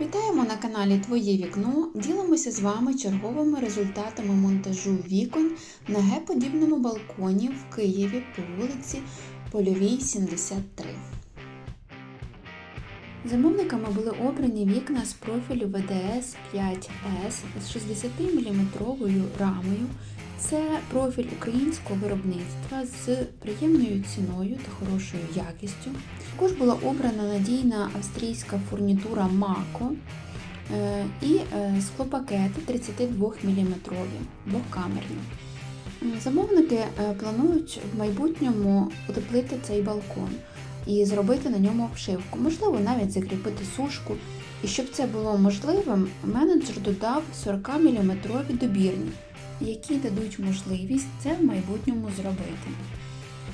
Вітаємо на каналі Твоє вікно. Ділимося з вами черговими результатами монтажу вікон на Г-подібному балконі в Києві по вулиці Польовій, 73. Замовниками були обрані вікна з профілю ВДС 5С з 60 мм рамою. Це профіль українського виробництва з приємною ціною та хорошою якістю. Також була обрана надійна австрійська фурнітура Мако е, і е, склопакети 32 мм двокамерні. Замовники е, планують в майбутньому утеплити цей балкон і зробити на ньому обшивку, можливо, навіть закріпити сушку. І щоб це було можливим, менеджер додав 40 мм добірні, які дадуть можливість це в майбутньому зробити.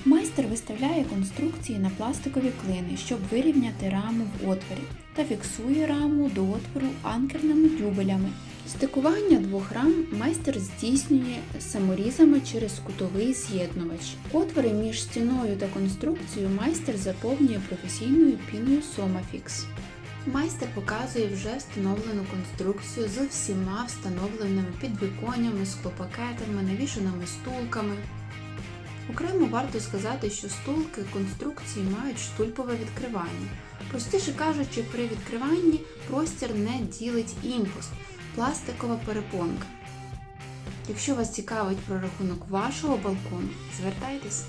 Майстер виставляє конструкції на пластикові клини, щоб вирівняти раму в отворі, та фіксує раму до отвору анкерними дюбелями. Стикування двох рам майстер здійснює саморізами через кутовий з'єднувач. Отвори між стіною та конструкцією майстер заповнює професійною піною Somafix. Майстер показує вже встановлену конструкцію з всіма встановленими підвіконнями, склопакетами, навішаними стулками. Окремо варто сказати, що стулки конструкції мають штульпове відкривання. Простіше кажучи, при відкриванні простір не ділить імпост, пластикова перепонка. Якщо вас цікавить прорахунок вашого балкону, звертайтесь.